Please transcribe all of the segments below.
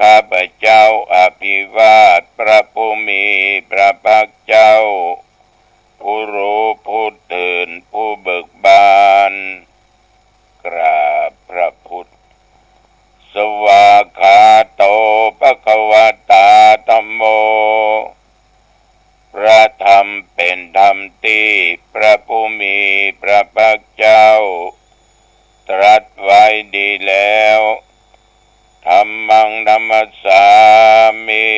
ข้าพเจ้าอภิวาทพระภูมิพระภาคเจ้า ผู้รู้ผู้ตื่นผู้เบิกบาน กราบพระพุทธ สวากขาโตปะคะวะตาธัมโม พระธรรมเป็นธรรมที่พระผู้มีพระภาคเจ้า ตรัสไว้ดีแล้ว ธรรมังนัมสสามิ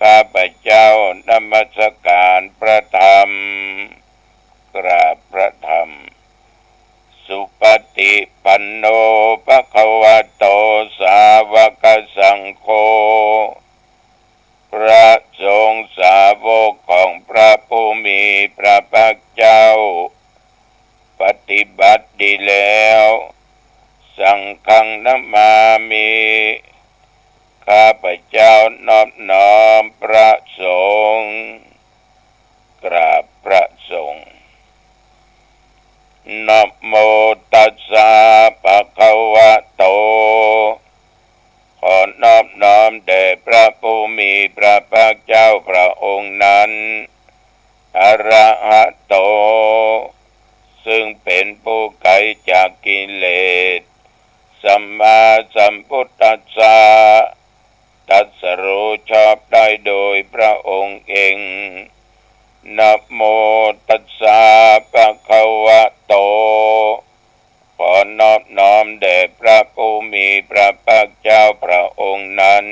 ข้าพเจ้านมัสการพระธรรม กราบพระธรรม สุปฏิปันโนภะคะวะโตสาวกสังโฆพระสงฆ์สาวกของพระผู้มีพระภาคเจ้า ปฏิบัติดีแล้ว สังฆังนามามิข้าพเจ้านอบน้อมพระสงฆ์กราบพระสงฆ์นะโมตัสสะปะคะวะโต ขอนอบน้อมแด่พระผู้มีพระภาคเจ้าพระองค์นั้นอระหะโต ซึ่งเป็นผู้ไกลจากกิเลส สัมมาสัมพุทธัสสะตัสรู้ชอบได้โดยพระองค์เองนะโมตัสสะปะคะวะโต ขอนอบน้อมแด่พระผู้มีพระภาคเจ้าพระองค์นั้น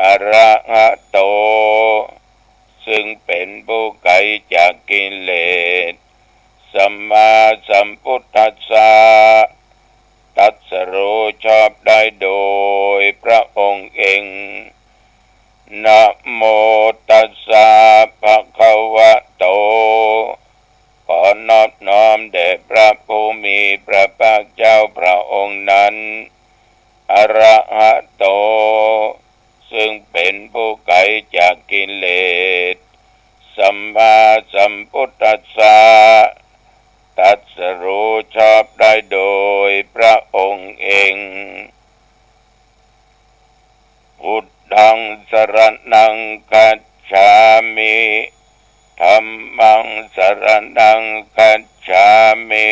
อระหะโต ซึ่งเป็นผู้ไกลจากกิเลส สัมมาสัมพุทธัสสะ ตรัสรู้ชอบได้โดยพระองค์เองนะโมตัสสะภะคะวะโต ขอนอบน้อมแด่พระผู้มีพระภาคเจ้าพระองค์นั้นอระหะโต ซึ่งเป็นผู้ไกลจากกิเลส สัมมาสัมพุทธัสสะ ตรัสรู้ชอบได้โดยพระองค์เอง พุทธังสรนังคัจฉามิธรรมังสรนังคัจฉามิ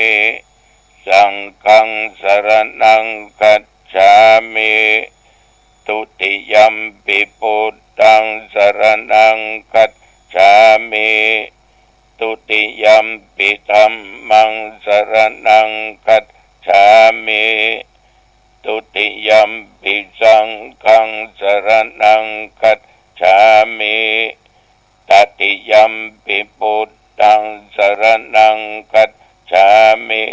สังฆังสรนังคัจฉามิทุติยัมปิพุทธังสรนังคัจฉามิ ทุติยัมปิธรรมังสรนังคัจฉามิทุติยัมปิสังฆังสรนังคัจฉามิตติยัมปิพุทธังสรนังคัจฉามิ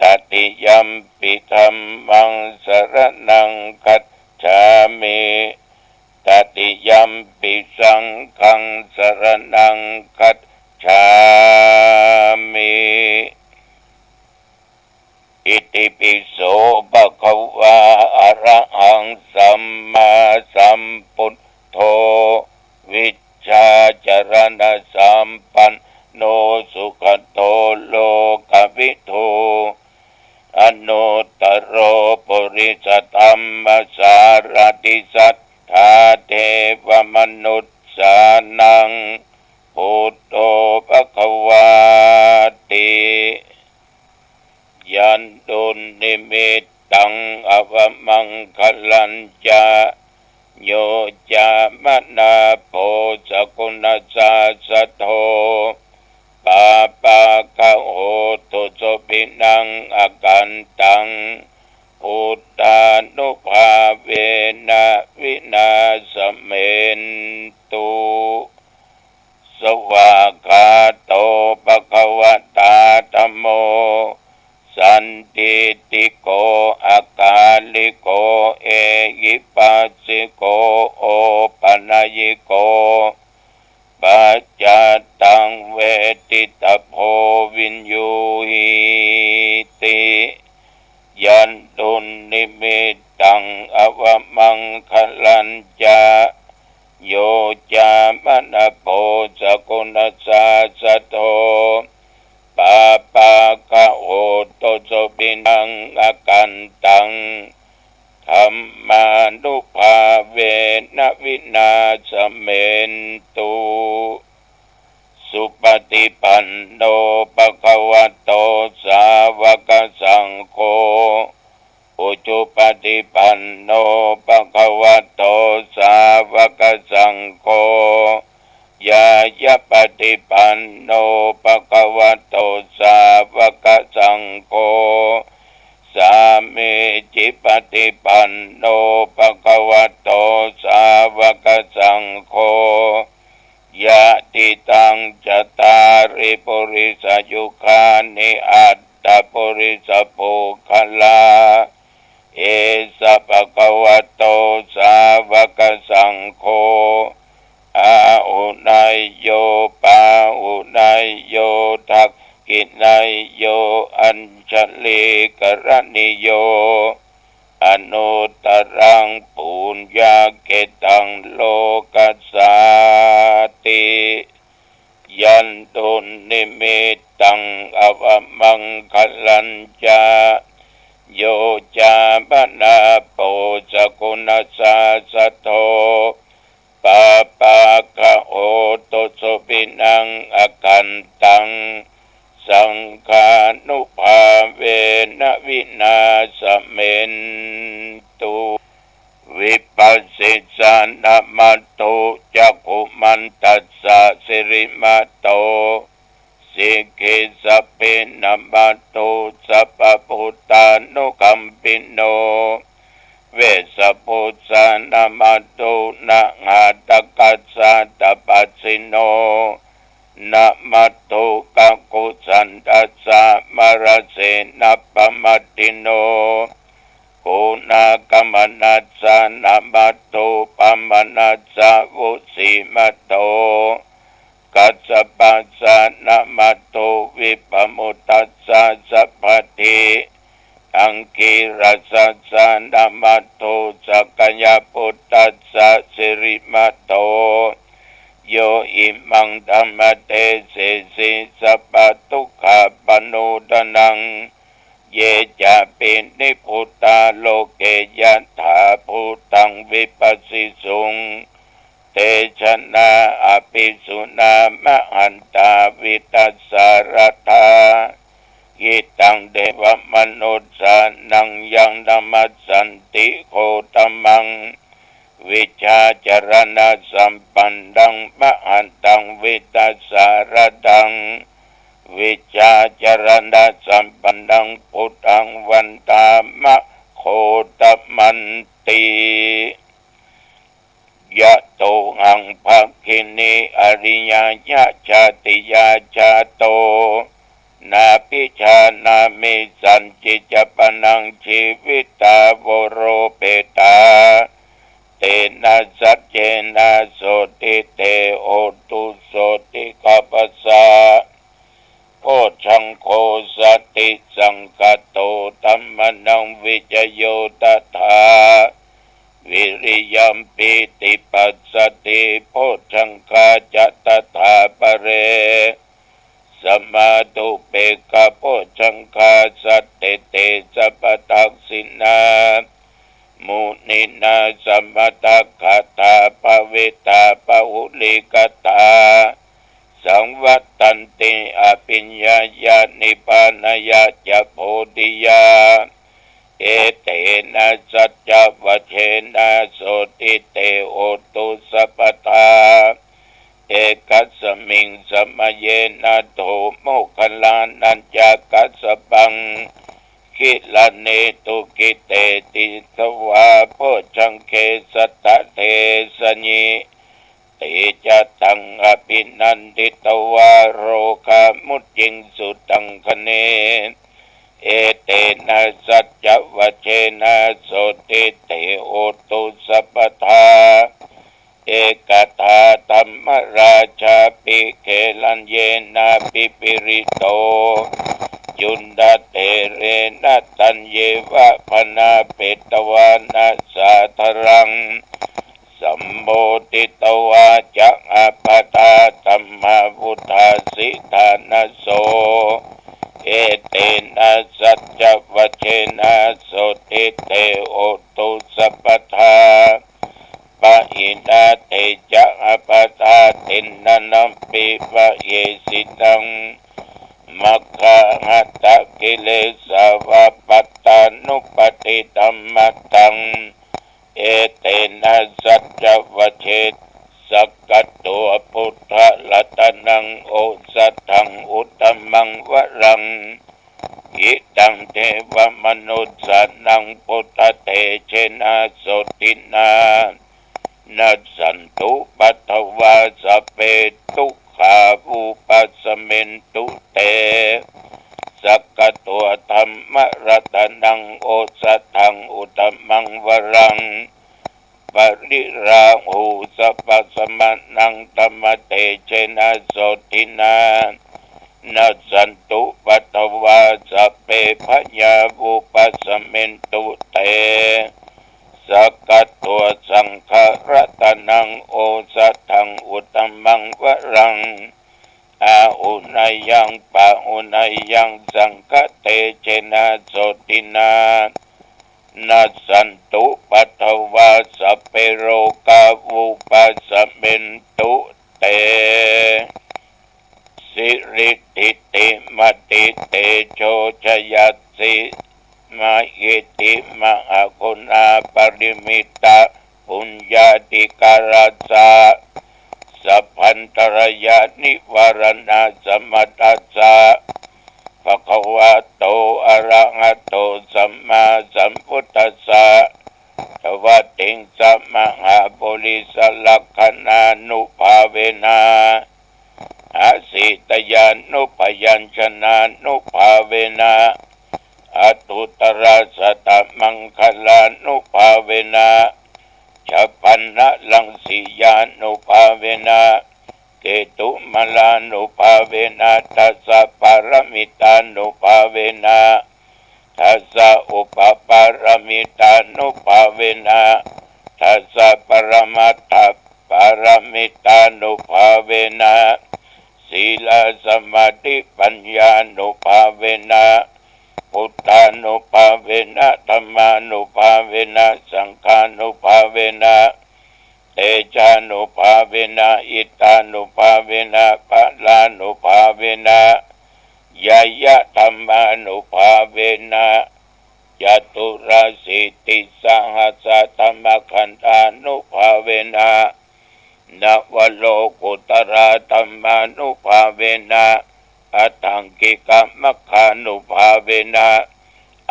ตติยัมปิธรรมังสรนังคัจฉามิตติยัมปิสังฆังสรนังคัจ ฉามิอิติปิโสภะคะวะอะระหังสัมมาสัมพุทโธวิชชาจารณะสัมปันโนสุขโตโลกวิทูอนุตโรปุริสธรรมสารติสัทธาเทวมนุษย์สานัง พุทโธภะคะวาติยันตุนิมิตตังอวมังคลัญจาโยจามนาโพสกุณสาสะโทปาปาคะโหตุสปินังอากันตังพุทานุภาเวนะวินาสเมนตุ สวากาโตปะคะวตาธัมโม สันติติโกอากาลิโกเอจิปัสสิโกโอปัญญิโกปัจจตังเวติตาโพวินยูหิติยันตุนิมิตังอวมังคลันจา โยจามนโพสกุณสาสโตปาปาคะโอโตโสปินังอากันตังธรรมานุภาเวนวินาสเมนตุสุปฏิปันโนปะคะวะโตสาวกสังโฆ อุจุปฏิปันโนปะคะวะโตสาวกสังโฆยายะปฏิปันโนปะคะวะโตสาวกสังโฆสามีจิปฏิปันโนปะคะวะโตสาวกสังโฆยะติตังจตาริปุริสยุคานิอัตตปุริสปุคลา เอสะปะคะวะโตสาวกสังโฆอาอุนายโยปาอุนายโยทักกินายโยอัญชลีกรณิโยอนุตรังปุญญาเกตังโลกัสสาติยันตุนิมิตังอวมังคลัญจา โยจาบนาโปสกุณสาสโตปาปาคะโอโตโสปินังอากันตัง สังฆานุภาเวนวินาสเมนตุวิปัสสิสานามาโตจักขุมันตัสสะสิริมาโต สิกิสพเพนามาโตสัพพุตานุกัมปิโน เวสปุสานามาโตนะหาตกัสสะตปัสสิโนนะมัตโตกักุสันตัสสะมรเสนะปมัตติโนโกนากมนัสสะนะมัตโตปมนัสสะวุสิมัตโต กัสสะปัสสะนะมัตโตวิปมุตตัสสะสัพพติอังกิรัสสะนะมัตโตสักยะปุตตัสสะสิริมัตโตโยอิมังธรรมเตเสสิสัพพทุกขปนุตนัง เยจะเป็นนิพุตาโลเกยัตถาพุตังวิปัสสิสุง เตชนะอภิสุนามหันตาวิตัสสารธากิตังเดวมนุษย์สานังยังธรรมสันติโคตมัง วิชาจรณะสัมปันดังมหันตังวิตัสสารดัง วิชาจรณะสัมปันดังพุทธังวันตามะโคตมันติ ยะโตหังภะคินีอริยญาชาติยาชาโต นาพิชานามิสันจิจปนังชีวิตาโวโรเปตา เตนะสัจเจนะโสติเตโอตุโสติกัปสสะโพชังโคสติสังกโตตัมมนังวิจโยตถา วิริยมปิติปัสสติโพชังคาจตถาปเร สมาตุเปกะโพชังคาสัตเตเตสัพตักสินามุนินาสัมมตาคาตาปเวตาปุลิกตา สังวัตตันติอภิญญาญาณิพานายาจะโพธิยา เอเตนะสัจจวัชเชนะโสติเตโอตุสัพทาเอกัสมิงสมเยนะโทโมคลานัญจกัสปังคิลาเนตุกิเตติสวาโพชังเคสตะเทสญิเตจะตังอภินันติตวาโรคามุจิงสุตังคเน เอเตนะสัจจวเชนะโสติเตโอตุสัพทาเอกทาธรรมราชาปิเคลันเยนะปิปิริโตจุนดาเตเรนะตันเยวะพนาเปตวานาสาธรังสัมโบติตวาจักอปตาตัมมาวุธาสิธานโส เอเตนะสัจจวเชนะโสติเตโอตุสัพพทาปะอินาเตจะอปตาตินนันปิปะเยสิตังมัคคะหัตตะกิเลสาวะปัตตานุปติตัมมัตตัง เอเตนะสัจจวเชต สักกัตตัวพุทธลัตนังโอสัตถังอุตตมังวรังอิตังเทวมนุษย์สนังพุทธเตเชนะสตินานัสสันตุปัตถวาสเปตุขาภูปัสเมนตุเตสักกตัวธรรมรัตนังโอสัตถังอุตตมังวรัง ปริราหูสัพพสมานังธรรมเตเชนะโสตินานัสันตุปัตวาสเปพยาบุปัสสเมนตุเตสกกตัวสังฆรัตนังโอสัตถังอุตมังวรังอาอุนายังปะอุนายังสังฆเตเจนะโสตินา นัสสันตุปัตถวาสเปโรกาวุปัสเมนตุเต สิริติติมติเตโชชยัสสิมาอิติมหาคุณาปริมิตาปุญญาติการาสาสัพพันตรยานิวารณาสมตัสสะ ภะคะวะโตอะระหะโตสัมมาสัมพุทธัสสะทวัติงสัมมาหาปุริสลักขณานุภาเวนะอาสิตยานุพยัญชนะนุภาเวนะอตุตระสตมังคลานุภาเวนะฉัพพันนะลังสียานุภาเวนะ เกตุมลานุภาเวนะทัสสะปารมิตานุภาเวนะทัสสะอุปปารมิตานุภาเวนะทัสสะปรมัตถปารมิตานุภาเวนะศีลสมาธิปัญญานุภาเวนะพุทธานุภาเวนะธรรมานุภาเวนะสังฆานุภาเวนะ เตจานุภาเวนะอิตานุภาเวนะปะลานุภาเวนะยายะธรรมานุภาเวนะจตุราสิติสหัสธรรมขันธานุภาเวนะนวโลกุตระธรรมานุภาเวนะอัตังกิกะมะขานุภาเวนะ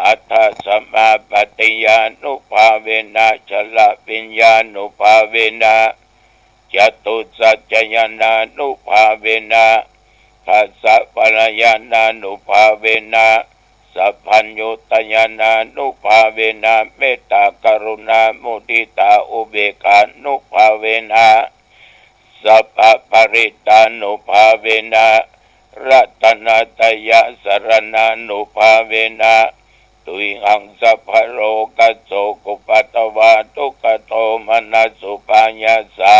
อัตถสมาปฏิยานุภาเวนะชละปิญญานุภาเวนะจตุสัจจยานานุภาเวนะทัสสะปรยานานุภาเวนะสัพพัญญุตยานานุภาเวนะเมตตากรุณามุทิตาอุเบกานุภาเวนะสัพพะปริตานุภาเวนะรัตนาตยะสรณานุภาเวนะ ตุยหังสัพพะโรกัสโสกุปัตตวาทุกโทมนัสสุปัญญาสา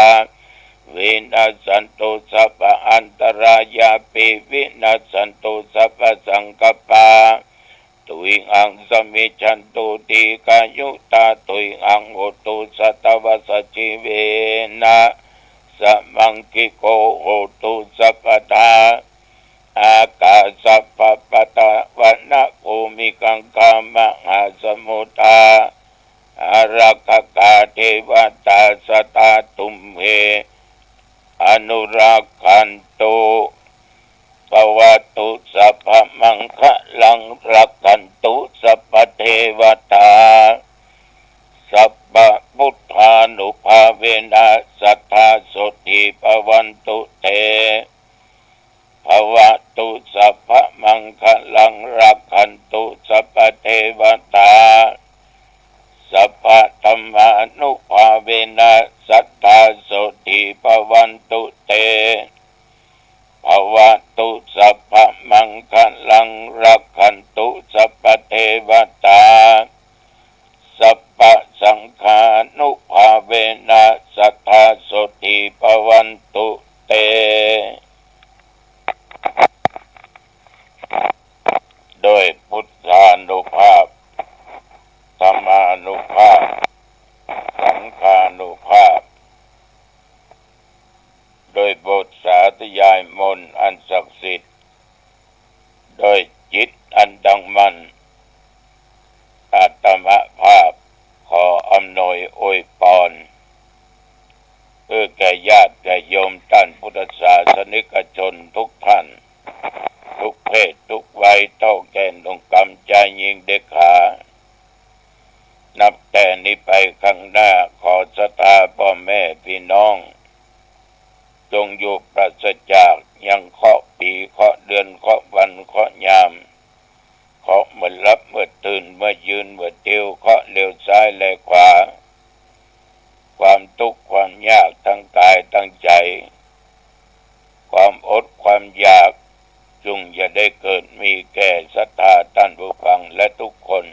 วินาสันตุสัพพอันตรายาปิวินาสันตุสัพพสังกปาตุยหังสมิชันตุติกายุตาตุยหังโหตุสัตวสสจิเวนะสัมมังคิโกโหต เดือนเคาะวันเคาะยามเคาะเมื่อรับเมื่อตื่นเมื่อยืนเมื่อเตียวเคาะเลี้ยวซ้ายและขวา ความทุกข์ความยากทั้งกายทั้งใจ ความอดความอยากจงอย่าได้เกิดมีแก่ศรัทธาท่านผู้ฟังและทุกคน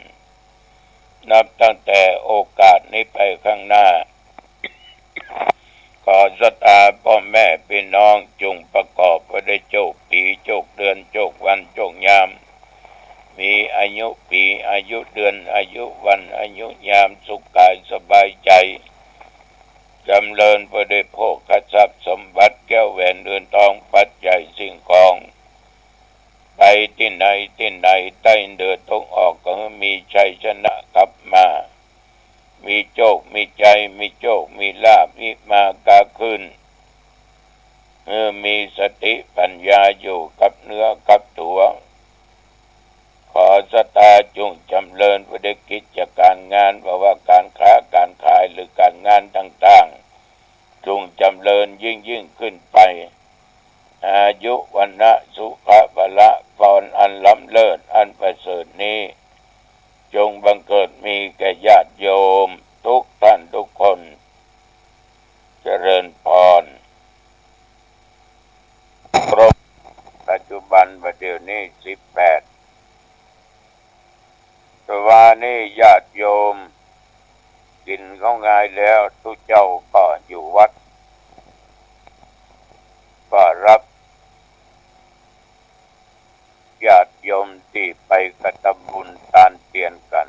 นับตั้งแต่โอกาสนี้ไปข้างหน้า ขอศรัทธาพ่อแม่พี่น้องจงประกอบไปด้วยโจกปีโจกเดือนโจกวันโจกยาม มีอายุปีอายุเดือนอายุวันอายุยามสุขกายสบายใจจำเริญไปด้วยโภคทรัพย์สมบัติแก้วแหวนเดือนทองปัจจัยสิ่งของไปที่ไหนที่ไหนใต้เดือดตกออกก็มีชัยชนะกลับมา มีโชคมีใจมีโชคมีลาภมีมากาขึ้นเมื่อมีสติปัญญาอยู่กับเนื้อกับตัว ขอสตาจงจำเริญไปด้วยกิจการงานเพราะว่าการค้าการขายหรือการงานต่างๆ จงจำเริญยิ่งยิ่งขึ้นไป อายุวันนะสุขะบละพรอันล้ำเลิศอันประเสริฐนี้ จงบังเกิดมีแก่ญาติโยมทุกท่านทุกคนเจริญพรครบปัจจุบันประเดี๋ยวนี้สิบแปดตวานี่ญาติโยม กินเขาง่ายแล้วทุกเจ้าก็อยู่วัด ก็รับญาติโยมที่ไปกระทำบุญทาน เตียนกัน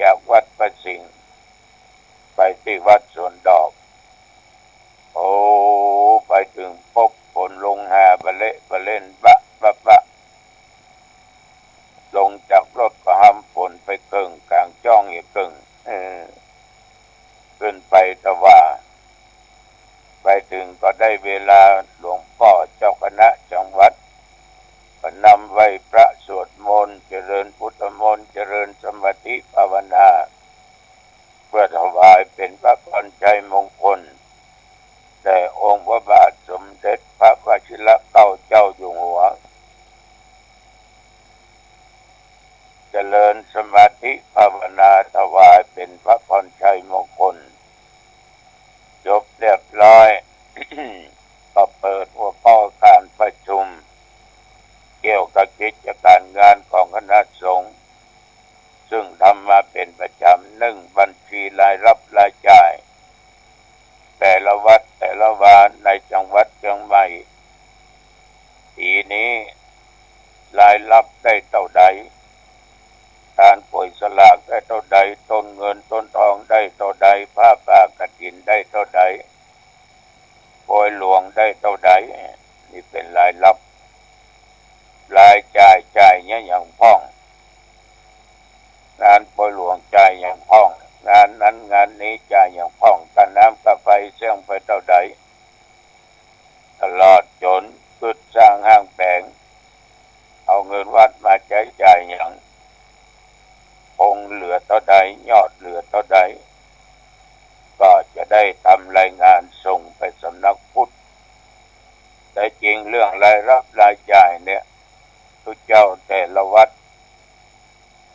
จากวัดประสิงห์ไปที่วัดสวนดอก โอ้ไปถึงพบฝนลงหาบะเละบะเล่นบะบะบะลงจากรถก็ห้ำฝนไปเกิงกลางจ้องอีกเกิงเออขึ้นไปตะว่า ไปถึงก็ได้เวลาหลวงพ่อเจ้าคณะจังหวัดก็นำไว้พระสวด มนต์เจริญพุทธมนต์เจริญสมาธิภาวนาเพื่อถวายเป็นพระพรชัยมงคลแต่องค์พระบาทสมเด็จพระวชิรเกล้าเจ้าอยู่หัว เจริญสมาธิภาวนาถวายเป็นพระพรชัยมงคล จบเรียบร้อย ก็เปิดหัวข้อการประชุม เกี่ยวกับกิจการงาน ของคณะสงฆ์ซึ่งทำมาเป็นประจำหนึ่งบัญชีรายรับรายจ่าย ใด การป่วยสลากได้เท่าใดต้นเงินต้นทองได้เท่าใดผ้าป่ากฐินได้เท่าใดป่วยหลวงได้เท่าใดนี่เป็นรายรับ รายจ่ายจ่ายเนี่ยอย่างพ้อง งานป่วยหลวงจ่ายอย่างพ้อง งานนั้นงานนี้จ่ายอย่างพ้องกันน้ำกาไฟเสี่ยงไปเท่าใด ตลอดจนกึดสร้างห้างแปลง เอาเงินวัดมาใช้จ่ายอย่างคงเหลือเท่าใดยอดเหลือเท่าใด ก็จะได้ทำรายงานส่งไปสำนักพุทธ แต่จริง เรื่องรายรับรายจ่ายเนี่ยทุกเจ้าแต่ละวัด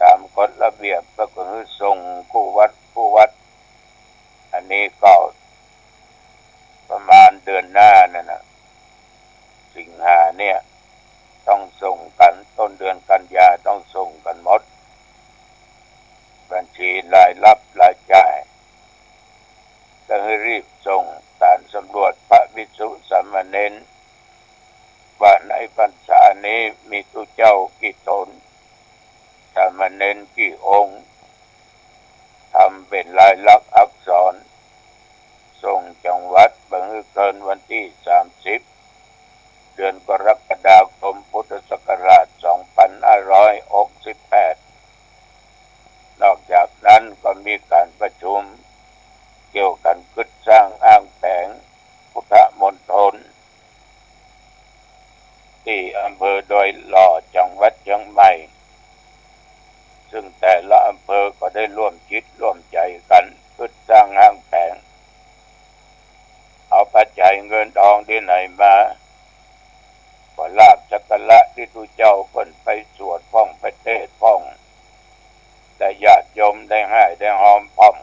ตามกฎระเบียบก็คือส่งผู้วัดผู้วัด อันนี้ก็ประมาณเดือนหน้านั่นนะสิงหาเนี่ย ต้องส่งกันต้นเดือนกันยาต้องส่งกันหมด บัญชีรายรับรายจ่ายก็ให้รีบส่งการสำรวจพระวิสุสามเณร ว่าในพรรษานี้มีตุเจ้ากี่ตนสามเณรกี่องค์ทำเป็นลายลักษณ์อักษร ส่งจังหวัดบังเกินวันที่สามสิบเดือนกรกฎาคมพุทธศักราช 2568 นอกจากนั้นก็มีการประชุม เกี่ยวกันกึดสร้างอ้างแผงพุทธมณฑลที่อำเภอโดอยหล่อจังหวัดเชียงใหม่ ซึ่งแต่ละอำเภอก็ได้ร่วมคิดร่วมใจกันกึดสร้างอ้างแผง เอาปัจจัยเงินทองที่ไหนมาก็ลาบจักระที่ทุเจ้าเพิ่นไปสวดพ้องไปเทศพ้องได้ญาติโยมได้ให้ได้หอมพ้อม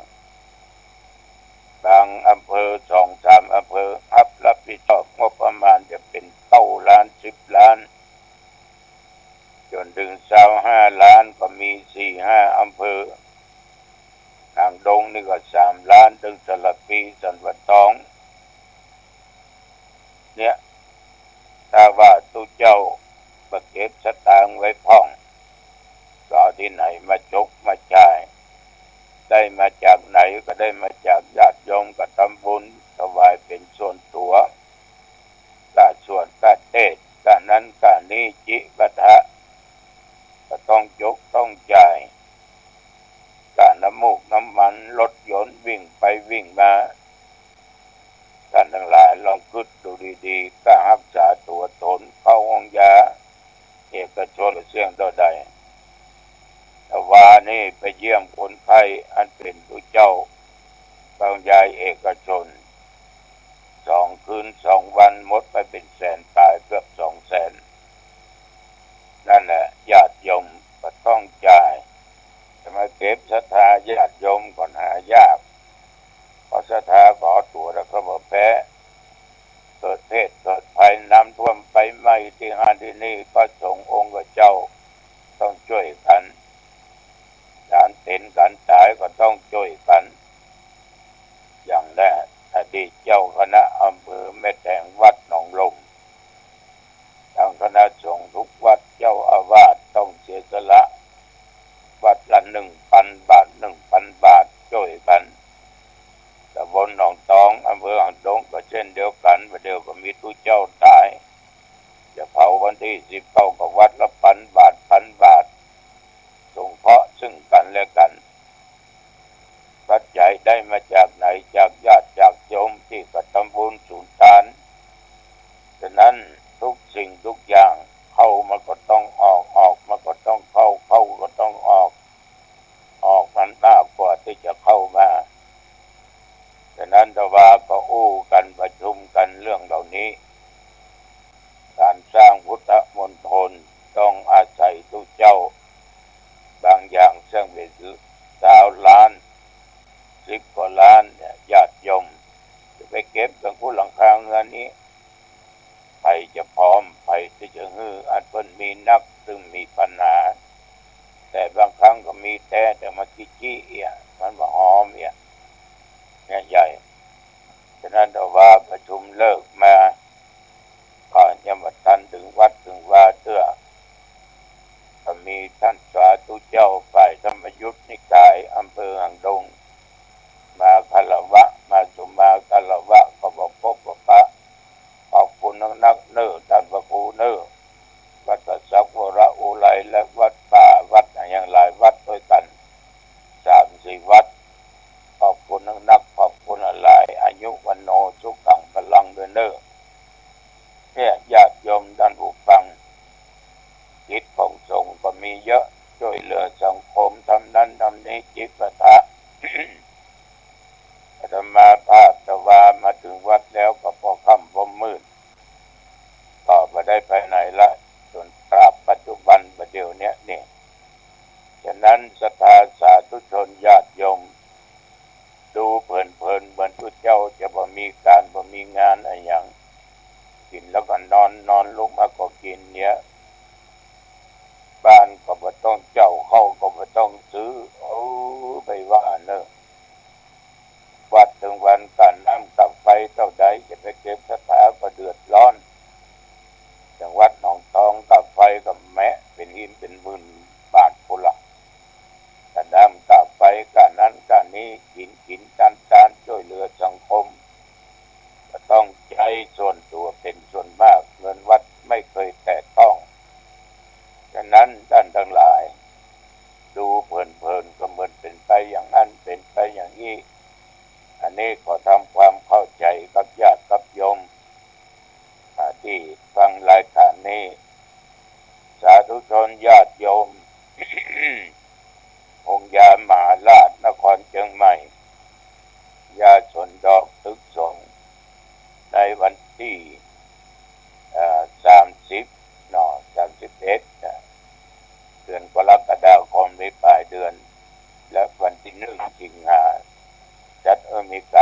บางอำเภอสองสามอำเภอรับรับผิดชอบงบประมาณจะเป็นเก้าล้านสิบล้าน จนถึงเศร้าห้าล้านก็มีสี่ห้าอำเภอทางดงนี่ก็สามล้านถึงสลับปีสันวัดตอง เนี่ยถ้าว่าตุเจ้าประเก็บสตางไว้พ่องก็เอที่ไหนมาจกมาจ่าย ได้มาจากไหนก็ได้มาจากญาติโยมก็ทำบุญถวายเป็นส่วนตัวกาส่วนกาเทศกานั้นกานี้จิปะทะก็ต้องยกต้องจ่ายกาน้ำมูกน้ำมันรถยนต์วิ่งไปวิ่งมาท่านทั้งหลายลองคิดดูดีๆก็รักษาตัวตนเข้าห้องยา เอกชนเสี่ยงต่อใดแต่วานี่ไปเยี่ยมคนไข้อันเป็นผู้เจ้าบางยายเอกชน สองคืนสองวันหมดไปเป็นแสนตายเกือบสองแสน นั่นแหละญาติโยมก็ต้องจ่ายจะมาเก็บศรัทธาญาติโยมก่อนหายากเพอศรัทธาขอตัวแล้วก็บอกแพ้เกิดเพศเกิดภัยน้ำท่วมไปไหม้ ที่หาที่นี่ก็ส่งองค์เจ้า ต้องช่วยกันการเป็นการตายก็ต้องช่วยกัน อย่างแรกอดีตเจ้าคณะอำเภอแม่แตงวัดหนองลมทางคณะสงฆ์ทุกวัดเจ้าอาวาสต้องเสียสละ วัดละหนึ่งพันบาทหนึ่งพันบาทช่วยกันตำบลหนองตองอำเภอหางดงก็เช่นเดียวกันประเดี๋ยวก็มีตู้เจ้าตาย เผาวันที่สิบเก้าก็วัดละพันบาทพันบาทสงเคราะห์ซึ่งกันและกันปัจจัยได้มาจากไหนจากญาติจากโยมที่กระทำบุญสูนทานฉะนั้นทุกสิ่งทุกอย่างเข้ามาก็ต้องออกออกมาก็ต้องเข้าเข้าก็ต้องออก ออกมันมากกว่าที่จะเข้ามาฉะนั้นตะวาก็อู้กันประชุมกันเรื่องเหล่านี้ การสร้างพุทธมณฑลต้องอาศัยทุกเจ้า บางอย่างเสื่องเป็นสาวล้านสิบกว่าล้านเนี่ยญาติโยมจะไปเก็บกับผู้หลังคาเงินนี้ใครจะพร้อมใครที่จะฮืออาจเพิ่นมีนักซึ่งมีปัญหา แต่บางครั้งก็มีแต่แต่มากี้จี้เอียมันมาหอมเอียเนี่ยใหญ่ฉะนั้นเราว่าประชุมเลิกมาก่อนยังมาทันถึงวัดถึงว่าเตื้อก็มี ท่านสาธุเจ้าฝ่ายธรรมยุทธนิกายอำเภอหางดง มาคารวะ มาสุมาคารวะก็บอกพบบอกปะขอบคุณนักนักเนื้อท่านพระครูเนื้อวัดตะสักวร อุไรและวัดป่าวัดอย่างหลายวัดด้วยกันสามสี่วัด ขอบคุณนักนักขอบคุณหลายอายุวันโนสุขังพลังเดือนเนื้อเนี่ยญาติโยมท่านผู้ฟัง จิตของสงฆ์ก็มีเยอะช่วยเหลือสังคมทำนั้นทำนี้จิตประทะ อาตมาภาพตะวามาถึงวัดแล้วก็พอค่ำพอมืดก็มาได้ไปไหนละจนตราบปัจจุบันประเดี๋ยวเนี้ยนี่ฉะนั้นสถาสาธุชนญาติโยม ดูเพลินๆเหมือนทุกเจ้าจะบ่มีการบ่มีงานอะไรอย่าง กินแล้วก็นอนนอนลุกมาก็กินเนี้ย บ้านก็บ่ต้องเจ้าเข้าก็บ่ต้องซื้อโอ้ไปว่าเนอะวัดถึงวันกันน้ำกับไฟเท่าใดจะไปเก็บสถาก็เดือดร้อนจังวัดหนองตองกับไฟกับแมะ เป็นหินเป็นหมื่นบาทพุละกันน้ำกับไฟกันนั้นกันนี้กินกินกันการช่วยเหลือสังคม ก็ต้องใช้ส่วนตัวเป็นส่วนมาก เงินวัดไม่เคยแตะต้อง ฉะนั้นท่านทั้งหลาย ดูเพลินๆก็เหมือนเป็นไปอย่างนั้นเป็นไปอย่างนี้ อันนี้ก็ทำความเข้าใจกับญาติกับโยมอ่าที่ฟังรายการนี้ สาธุชนญาติโยม องค์ยามหาราชนครเชียงใหม่ ยาสนดอกตึกสงในวันที่สามสิบนอสามสิบเอ็ดเดือนกรกฎาคมในปลายเดือน และวันที่หนึ่งสิงหา จัด